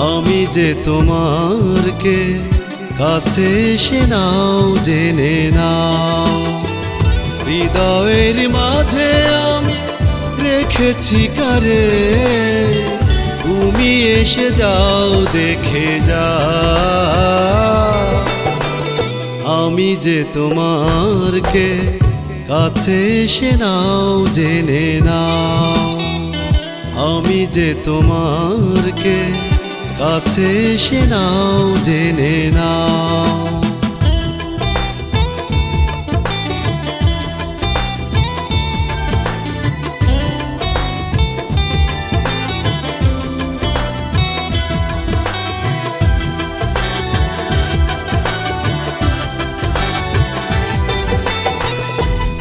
আমি যে তোমারকে কাছে এসে নাও, জেনে নাও। হৃদয়ের মাঝে আমি রেখেছি কারে? তুমি এসে যাও, দেখে যা। আমি যে তোমারকে কাছে এসে নাও, জেনে নাও। আমি যে তোমারকে কাছে এসে নাও জেনে নাও।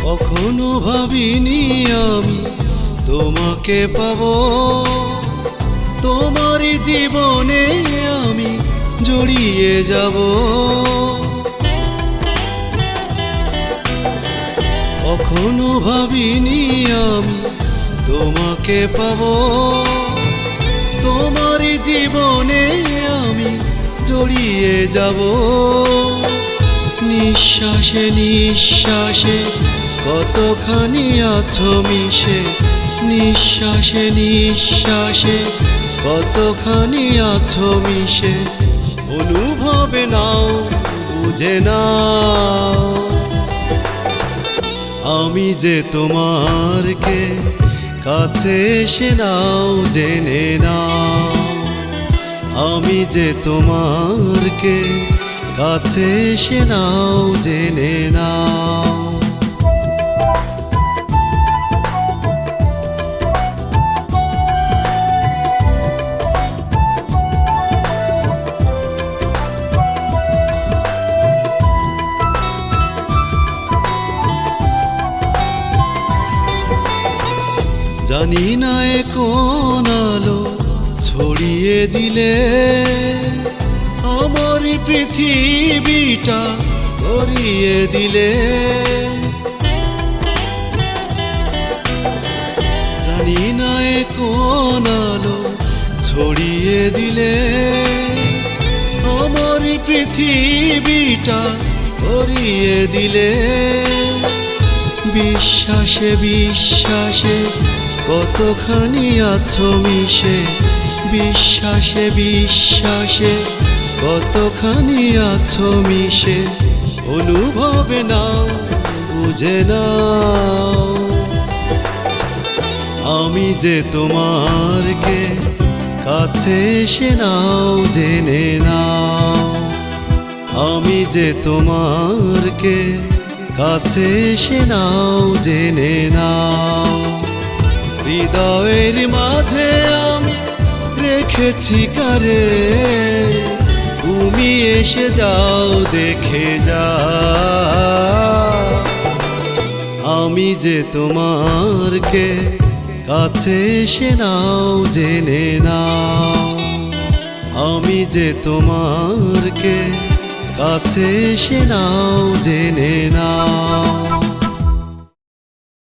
কখনো ভাবিনি আমি তোমাকে পাবো তোমারই জীবনে আমি জড়িয়ে যাব। কখনো ভাবিনি আমি তোমাকে পাব। তোমারই জীবনে আমি জড়িয়ে যাব। নিঃশ্বাসে নিঃশ্বাসে কতখানি আছো মিশে? নিঃশ্বাসে নিঃশ্বাসে কতখানি আছো মিশে? অনুভবে নাও, বুঝে নাও। আমি যে তোমারকে কাছে এসে নাও, জেনে নাও। আমি যে তোমারকে কাছে এসে নাও, জেনে নাও। জানি না কোন আলো ছড়িয়ে দিলে। আমার পৃথিবীটা ভরিয়ে দিলে। জানি না কোন আলো ছড়িয়ে দিলে। আমার পৃথিবীটা ভরিয়ে দিলে। বিশ্বাসে বিশ্বাসে কতখানি আছো মিশে? বিশ্বাসে বিশ্বাসে, কতখানি আছো মিশে? অনুভবে নাও, বুঝে নাও। আমি যে তোমারকে কাছে এসে নাও, জেনে নাও। আমি যে তোমারকে কাছে এসে নাও, জেনে নাও। হৃদয়ের মাঝে আমি রেখেছি কারে। তুমি এসে যাও, দেখে যা। আমি যে তোমারকে কাছে এসে নাও, জেনে নাও। আমি যে তোমারকে কাছে এসে নাও, জেনে নাও।